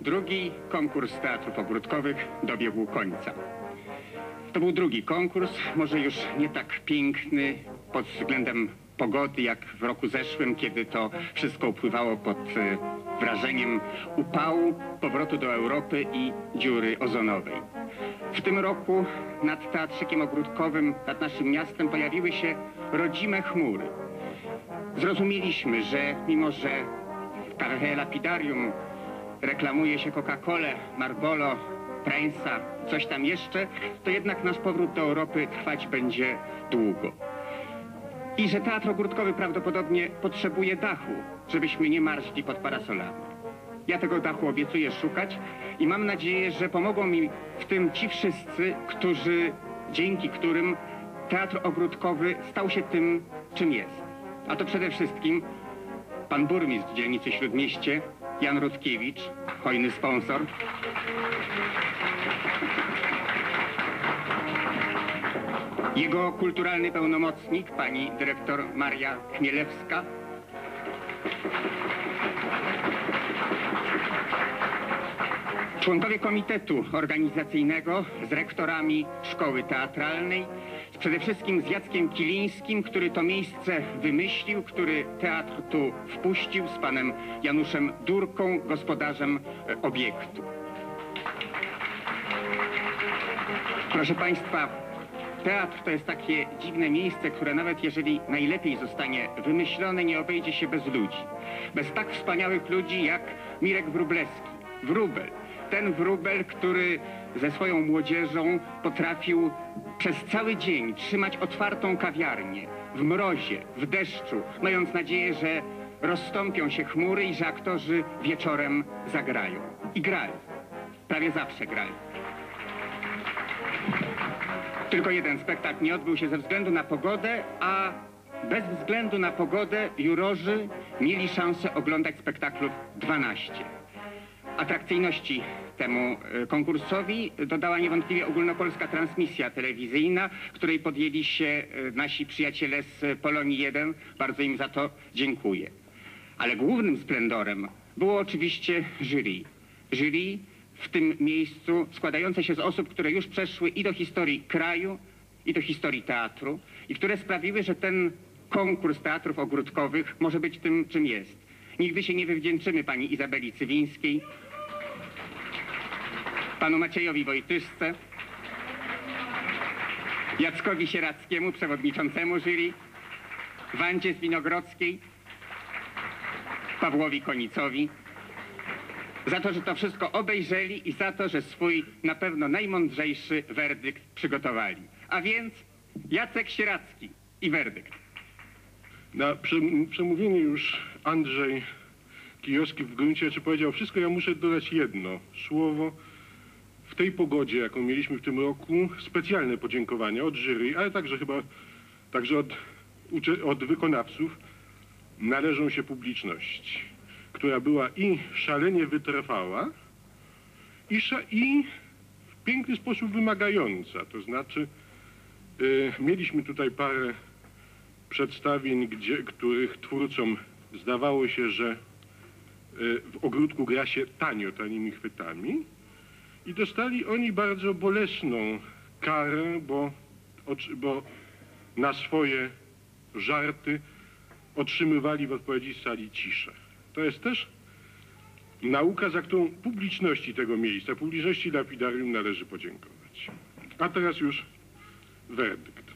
Drugi konkurs teatrów ogródkowych dobiegł końca. To był drugi konkurs, może już nie tak piękny pod względem pogody, jak w roku zeszłym, kiedy to wszystko upływało pod e, wrażeniem upału, powrotu do Europy i dziury ozonowej. W tym roku nad Teatrzykiem Ogródkowym, nad naszym miastem pojawiły się rodzime chmury. Zrozumieliśmy, że mimo, że Carré Lapidarium reklamuje się Coca-Colę, Marlboro, Prince'a, coś tam jeszcze, to jednak nasz powrót do Europy trwać będzie długo. I że teatr ogródkowy prawdopodobnie potrzebuje dachu, żebyśmy nie marzli pod parasolami. Ja tego dachu obiecuję szukać i mam nadzieję, że pomogą mi w tym ci wszyscy, którzy, dzięki którym teatr ogródkowy stał się tym, czym jest. A to przede wszystkim pan burmistrz dzielnicy Śródmieście, Jan Rutkiewicz, hojny sponsor. Jego kulturalny pełnomocnik, pani dyrektor Maria Chmielewska. Członkowie komitetu organizacyjnego z rektorami szkoły teatralnej, przede wszystkim z Jackiem Kilińskim, który to miejsce wymyślił, który teatr tu wpuścił z panem Januszem Durką, gospodarzem e, obiektu. Proszę Państwa, teatr to jest takie dziwne miejsce, które nawet jeżeli najlepiej zostanie wymyślone, nie obejdzie się bez ludzi. Bez tak wspaniałych ludzi jak Mirek Wróblewski, Wróbel. Ten Wróbel, który ze swoją młodzieżą potrafił przez cały dzień trzymać otwartą kawiarnię w mrozie, w deszczu, mając nadzieję, że rozstąpią się chmury i że aktorzy wieczorem zagrają. I grali. Prawie zawsze grali. Tylko jeden spektakl nie odbył się ze względu na pogodę, a bez względu na pogodę jurorzy mieli szansę oglądać spektaklów 12. Atrakcyjności temu e, konkursowi dodała niewątpliwie ogólnopolska transmisja telewizyjna, której podjęli się e, nasi przyjaciele z Polonii 1. Bardzo im za to dziękuję. Ale głównym splendorem było oczywiście jury. Jury w tym miejscu składające się z osób, które już przeszły i do historii kraju, i do historii teatru i które sprawiły, że ten konkurs teatrów ogródkowych może być tym, czym jest. Nigdy się nie wywdzięczymy pani Izabeli Cywińskiej, panu Maciejowi Wojtyszce, Jackowi Sierackiemu, przewodniczącemu jury, Wandzie Zwinogrodzkiej, Pawłowi Konicowi, za to, że to wszystko obejrzeli i za to, że swój na pewno najmądrzejszy werdykt przygotowali. A więc Jacek Sieracki i werdykt. Na przem- przemówieniu już Andrzej Kijowski w gruncie rzeczy powiedział wszystko. Ja muszę dodać jedno słowo. W tej pogodzie, jaką mieliśmy w tym roku, specjalne podziękowania od jury, ale także chyba także od, od wykonawców należą się publiczności, która była i szalenie wytrwała, i, i w piękny sposób wymagająca. To znaczy, y, mieliśmy tutaj parę przedstawień, gdzie, których twórcom zdawało się, że y, w ogródku gra się tanio, tanimi chwytami i dostali oni bardzo bolesną karę, bo, bo na swoje żarty otrzymywali w odpowiedzi z sali ciszę. To jest też nauka, za którą publiczności tego miejsca, publiczności lapidarium należy podziękować. A teraz już werdykt.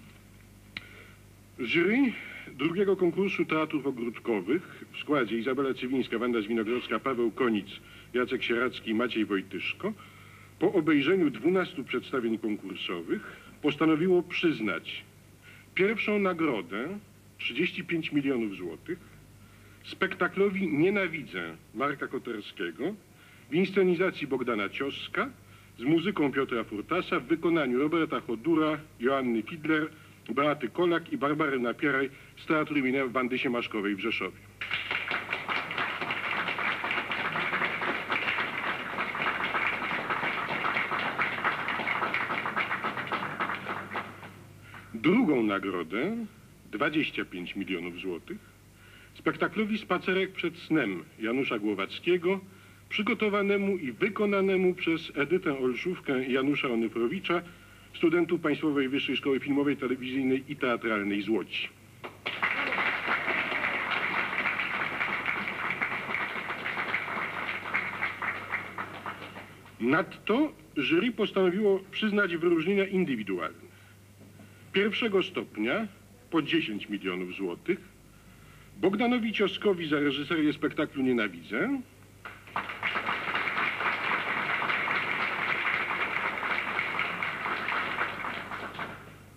Jury drugiego konkursu teatrów ogródkowych w składzie Izabela Cywińska, Wanda Zwinogrodzka, Paweł Konic, Jacek Sieracki i Maciej Wojtyszko po obejrzeniu 12 przedstawień konkursowych postanowiło przyznać pierwszą nagrodę 35 milionów złotych spektaklowi Nienawidzę Marka Koterskiego w inscenizacji Bogdana Cioska z muzyką Piotra Furtasa w wykonaniu Roberta Chodura, Joanny Fidler, Beaty Kolak i Barbary Napieraj z Teatru imienia Wandy Siemaszkowej w Rzeszowie. Drugą nagrodę, 25 milionów złotych, spektaklowi Spacerek przed snem Janusza Głowackiego, przygotowanemu i wykonanemu przez Edytę Olszówkę Janusza Onyprowicza, studentów Państwowej Wyższej Szkoły Filmowej, Telewizyjnej i Teatralnej z Łodzi. Nadto jury postanowiło przyznać wyróżnienia indywidualne. Pierwszego stopnia po 10 milionów złotych. Bogdanowi Cioskowi za reżyserię spektaklu Nienawidzę,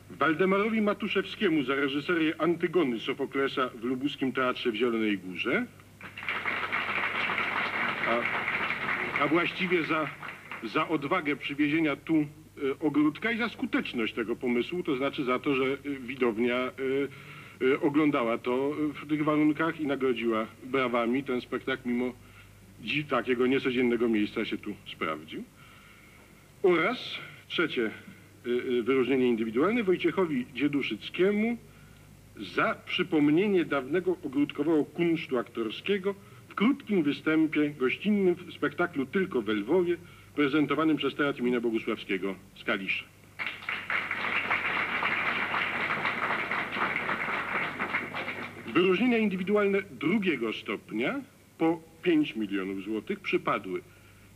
Waldemarowi Matuszewskiemu za reżyserię Antygony Sofoklesa w Lubuskim Teatrze w Zielonej Górze, a, a właściwie za, za odwagę przywiezienia tu ogródka i za skuteczność tego pomysłu, to znaczy za to, że e, widownia e, e, oglądała to w tych warunkach i nagrodziła brawami. Ten spektakl mimo takiego niecodziennego miejsca się tu sprawdził. Oraz trzecie wyróżnienie indywidualne Wojciechowi Dzieduszyckiemu za przypomnienie dawnego ogródkowego kunsztu aktorskiego w krótkim występie gościnnym w spektaklu Tylko we Lwowie prezentowanym przez Teatr imienia Bogusławskiego z Kalisza. Wyróżnienia indywidualne drugiego stopnia po 5 milionów złotych przypadły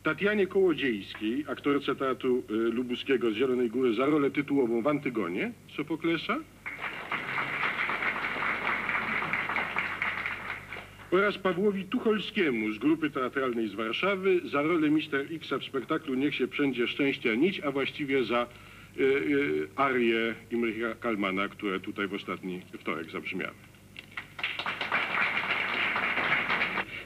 Tatianie Kołodziejskiej, aktorce Teatru Lubuskiego z Zielonej Góry za rolę tytułową w Antygonie Sofoklesa oraz Pawłowi Tucholskiemu z grupy teatralnej z Warszawy za rolę Mister Xa w spektaklu Niech się wszędzie szczęścia nić, a właściwie za y, y, arię Kalmana, które tutaj w ostatni wtorek zabrzmiały.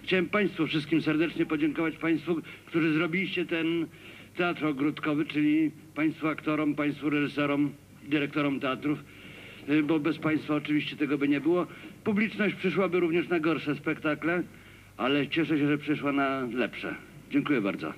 Chciałem Państwu wszystkim serdecznie podziękować Państwu, którzy zrobiliście ten teatr ogródkowy, czyli Państwu aktorom, Państwu reżyserom, dyrektorom teatrów, bo bez Państwa oczywiście tego by nie było. Publiczność przyszłaby również na gorsze spektakle, ale cieszę się, że przyszła na lepsze. Dziękuję bardzo.